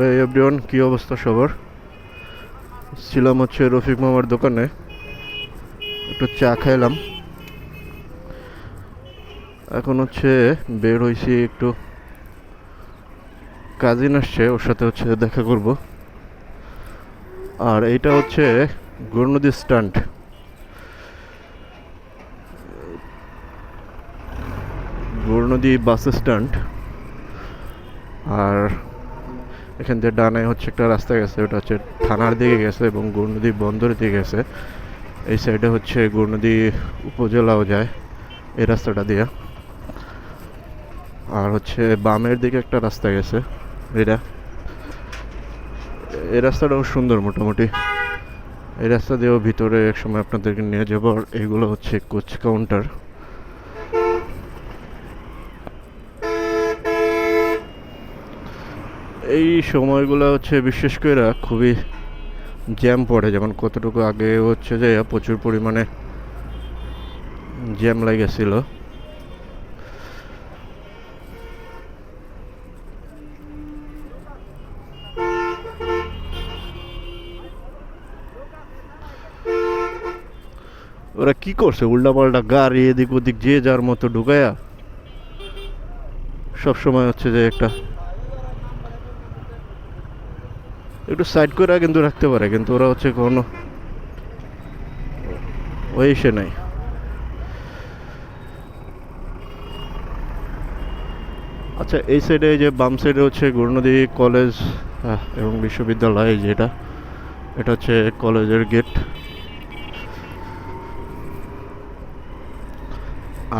Everyone কী অবস্থা সবার? ছিলাম হচ্ছে রফিক মামার দোকানে। একটু চা খাইলাম। এখন হচ্ছে বের হয়েছি একটু। কাজিন আসছে, ওর সাথে হচ্ছে দেখা করব। আর এইটা হচ্ছে Gournadi stand. Gournadi bus stand. আর এখান থেকে ডানে হচ্ছে একটা রাস্তা গেছে, ওটা হচ্ছে থানার দিকে গেছে এবং গৌরনদী বন্দরের দিকে গেছে। এই সাইডে হচ্ছে গৌরনদী উপজেলাও যায় এই রাস্তাটা দিয়ে। আর হচ্ছে বামের দিকে একটা রাস্তা গেছে, এটা। এই রাস্তাটাও সুন্দর মোটামুটি। এই রাস্তা দিয়েও ভিতরে একসময় আপনাদেরকে নিয়ে যাব, আর এগুলো হচ্ছে কোচ কাউন্টার এই সময়গুলো হচ্ছে বিশেষ করে খুবই জ্যাম পড়ে, যেমন কতটুকু আগে হচ্ছে যে প্রচুর পরিমাণে জ্যাম লেগেছিল। ওরা কি করছে? উল্টাপাল্টা গাড়ি এদিক ওদিক যে যার মতো ঢুকায়া সব সময় হচ্ছে যে একটা একটু সাইড করে কিন্তু রাখতে পারে, কিন্তু ওরা হচ্ছে কোনো ওই সে নাই। আচ্ছা এই সাইডে যে বাম সাইডে হচ্ছে গুরুনদী কলেজ এবং বিশ্ববিদ্যালয়, যেটা, এটা হচ্ছে কলেজের গেট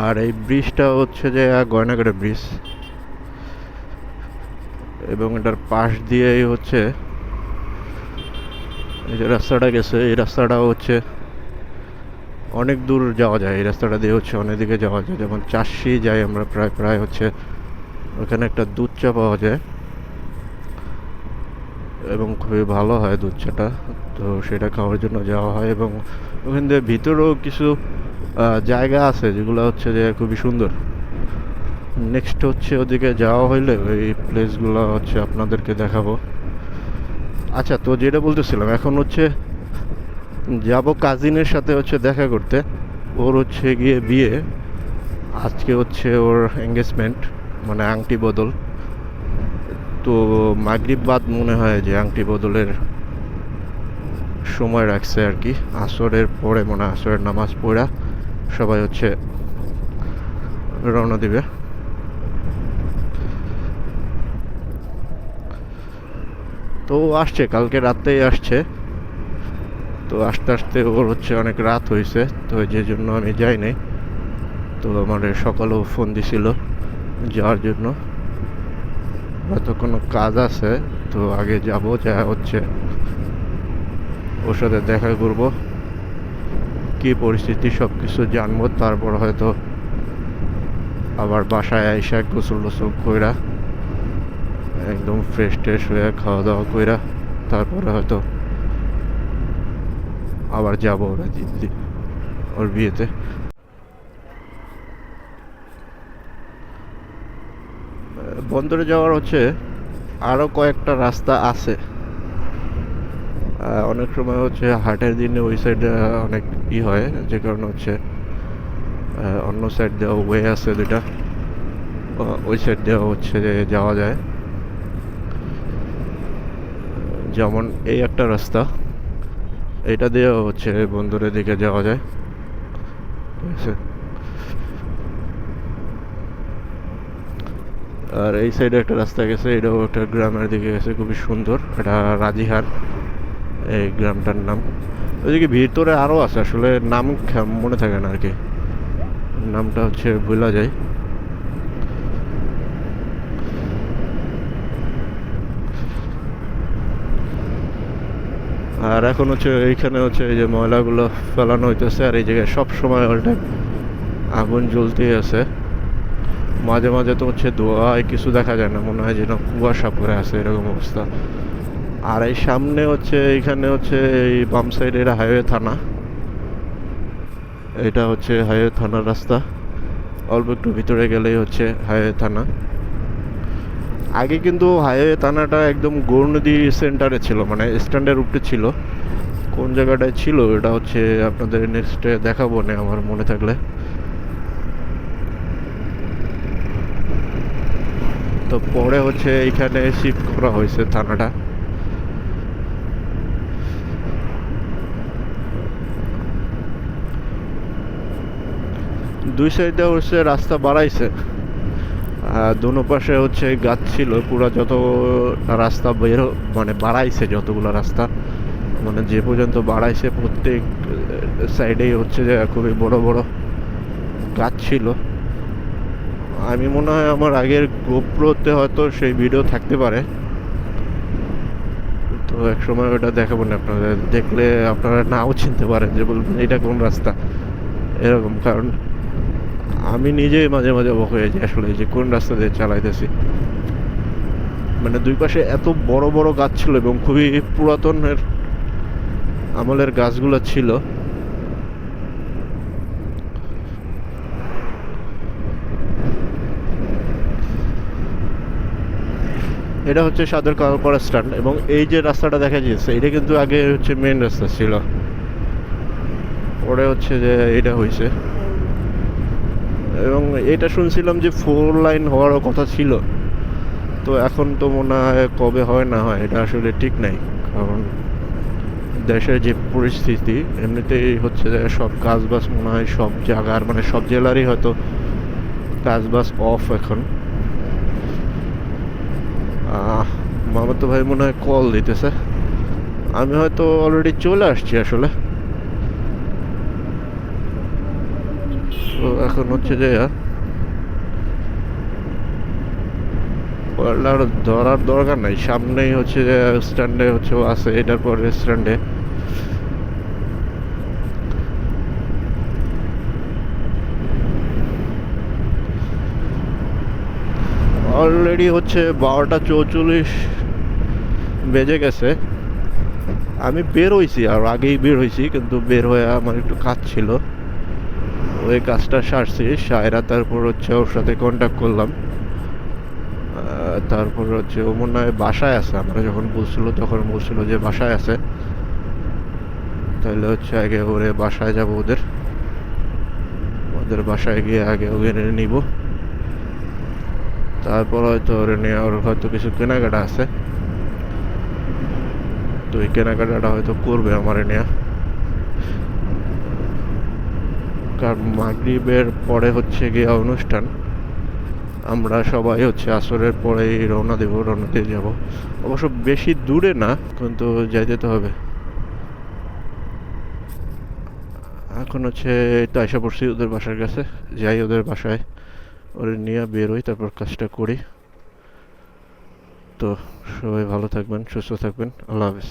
আর এই ব্রিজটা হচ্ছে যে গয়নাঘাটের ব্রিজ এবং এটার পাশ দিয়েই হচ্ছে এই যে রাস্তাটা গেছে, এই রাস্তাটা হচ্ছে অনেক দূর যাওয়া যায়। এই রাস্তাটা দিয়ে হচ্ছে অনেক দিকে যাওয়া যায়। যেমন চাষি যাই আমরা প্রায় প্রায় হচ্ছে ওখানে একটা দুধ চা পাওয়া যায়। এবং খুবই ভালো হয় দুধ চাটা। তো সেটা খাওয়ার জন্য যাওয়া হয় এবং ওখান থেকে ভিতরেও কিছু জায়গা আছে যেগুলো হচ্ছে যে খুবই সুন্দর। নেক্সট হচ্ছে ওদিকে যাওয়া হইলে ওই প্লেসগুলো হচ্ছে আপনাদেরকে দেখাবো। আচ্ছা তো যেটা বলতেছিলাম, এখন হচ্ছে যাব কাজিনের সাথে হচ্ছে দেখা করতে। ওর হচ্ছে গিয়ে বিয়ে, আজকে হচ্ছে ওর এঙ্গেজমেন্ট মানে আংটি বদল। তো মাগরিব বাদ মনে হয় যে আংটি বদলের সময় রাখছে আর কি। আসরের পরে মনে আসরের নামাজ পড়া সবাই হচ্ছে রওনা দিবে। তো আসছে, কালকে রাতেই আসছে। তো আস্তে আস্তে ওর হচ্ছে অনেক রাত হয়েছে, তো যে জন্য আমি যাই নাই তো আমার সকালেও ফোন দিছিল যাওয়ার জন্য। হয়তো কোনো কাজ আছে, তো আগে যাব, যা হচ্ছে। ওর সাথে দেখা করব। কি পরিস্থিতি সব কিছু জানব। তারপর হয়তো আবার বাসায় আইসা গোসল টোসল কইরা একদম ফ্রেশ ট্রেশ হয়ে খাওয়া দাওয়া কইরা তারপরে হয়তো আবার যাব ওরা দিদি ওর বিয়েতে। বন্দরে যাওয়ার হচ্ছে আরও কয়েকটা রাস্তা আছে। অনেক সময় হচ্ছে হাটের দিনে ওই সাইডে অনেক ই হয়, যে কারণে হচ্ছে অন্য সাইড দেওয়া ওয়ে আছে দুটা ওই সাইড দেওয়া হচ্ছে যাওয়া যায়। যেমন এই একটা রাস্তা, এটা দিয়েও হচ্ছে বন্দরের দিকে যাওয়া যায়। আর এই সাইডে একটা রাস্তা গেছে, এটাও একটা গ্রামের দিকে গেছে, খুবই সুন্দর। এটা রাজিহার, এই গ্রামটার নাম। ওইদিকে ভিতরে আরও আছে, আসলে নাম মনে থাকে না আর কি। নামটা হচ্ছে ভুলা যায়। আর এখন হচ্ছে এইখানে হচ্ছে এই যে ময়লাগুলো ফেলানো হইতেছে, আর এই জায়গায় সব সময় অল আগুন জ্বলতেই আছে। মাঝে মাঝে তো হচ্ছে ধোঁয়ায় কিছু দেখা যায় না, মনে হয় যেন কুয়াশা পড়ে আছে এরকম অবস্থা। আর এই সামনে হচ্ছে এইখানে হচ্ছে এই বাম সাইডে এটা হাইওয়ে থানা। এটা হচ্ছে হাইওয়ে থানার রাস্তা। অল্প একটু ভিতরে গেলেই হচ্ছে হাইওয়ে থানা। আগে কিন্তু হাইওয়ে থানাটা একদম গৌরনদী সেন্টারে ছিল মানে স্ট্যান্ডের উপরে ছিল। কোন জায়গাটায় ছিল এটা হচ্ছে আপনাদের নেক্সটে দেখাবো না আমার মনে থাকলে। তো পরে হচ্ছে এইখানে শিফট করা হয়েছে থানাটা। দুই সাইডে হচ্ছে রাস্তা বাড়াইছে। দোনো পাশে হচ্ছে গাছ ছিল, পুরো যত রাস্তা বের মানে বাড়াইছে, যতগুলো রাস্তা মানে যে পর্যন্ত বাড়াইছে প্রত্যেক সাইডেই হচ্ছে যে খুবই বড় বড় গাছ ছিল। আমি মনে হয় আমার আগের গোপ্রোতে হয়তো সেই ভিডিও থাকতে পারে। তো এক সময় ওটা দেখাবো না আপনাদের, দেখলে আপনারা নাও চিনতে পারেন যে বলবেন এটা কোন রাস্তা? এরকম, কারণ আমি নিজেই মাঝে মাঝে অবাক হয়ে যাই আসলে যে কোন রাস্তা দিয়ে চালাইতেছি। মানে দুই পাশে এত বড় বড় গাছ ছিল এবং খুবই পুরাতনের আমলের গাছগুলো ছিল। এটা হচ্ছে সাদের কালপাড়া স্ট্যান্ড এবং এই যে রাস্তাটা দেখা যাচ্ছে, এটা কিন্তু আগে হচ্ছে মেন রাস্তা ছিল। পরে হচ্ছে যে এটা হয়েছে এবং এটা শুনছিলাম যে ফোর লাইন হওয়ারও কথা ছিল। তো এখন তো মনে হয় কবে হয়, না হয়, এটা আসলে ঠিক নাই। কারণ দেশের যে পরিস্থিতি, এমনিতেই হচ্ছে যে সব কাজ বাস মনে হয় সব জায়গার মানে সব জেলারই হয়তো কাজ বাস অফ এখন মামাতো ভাই মনে হয় কল দিতেছে। আমি হয়তো অলরেডি চলে আসছি আসলে। তো এখন হচ্ছে যে ওয়ার্ল্ড আর ধরার দরকার নাই। সামনেই হচ্ছে যে, স্ট্যান্ডে হচ্ছে আছে, এটার পরে স্ট্যান্ডে। অলরেডি হচ্ছে বারোটা চৌচল্লিশ বেজে গেছে। আমি বের হয়েছি আর আগেই বের হয়েছি কিন্তু বের হয়ে আমার একটু কাজ ছিল। ওই কাজটা সারছি। সায়রা তারপর হচ্ছে ওর সাথে কন্ট্যাক্ট করলাম। তারপর হচ্ছে ও মনে হয় বাসায় আছে। আমরা যখন বলছিল তখন বলছিল যে বাসায় আছে। তাহলে হচ্ছে আগে ওরে বাসায় যাব ওদের। ওদের বাসায় গিয়ে আগে ওদের নিব। তারপর হয়তো ওরে নিয়ে ওর হয়তো কিছু কেনাকাটা আছে। তো এই কেনাকাটাটা হয়তো করবে আমার নেয়া। কারণ মাগরিবের পরে হচ্ছে গিয়ে অনুষ্ঠান। আমরা সবাই হচ্ছে আসরের পরেই রওনা দেবো, রওনা দিয়ে যাব। অবশ্য বেশি দূরে না, কিন্তু যাইতে তো হবে। এখন হচ্ছে তো আশা পড়ছি ওদের বাসার কাছে। যাই ওদের বাসায়, ওরে নিয়ে বেরোই, তারপর কাজটা করি। তো সবাই ভালো থাকবেন, সুস্থ থাকবেন, আল্লাহ হাফিজ।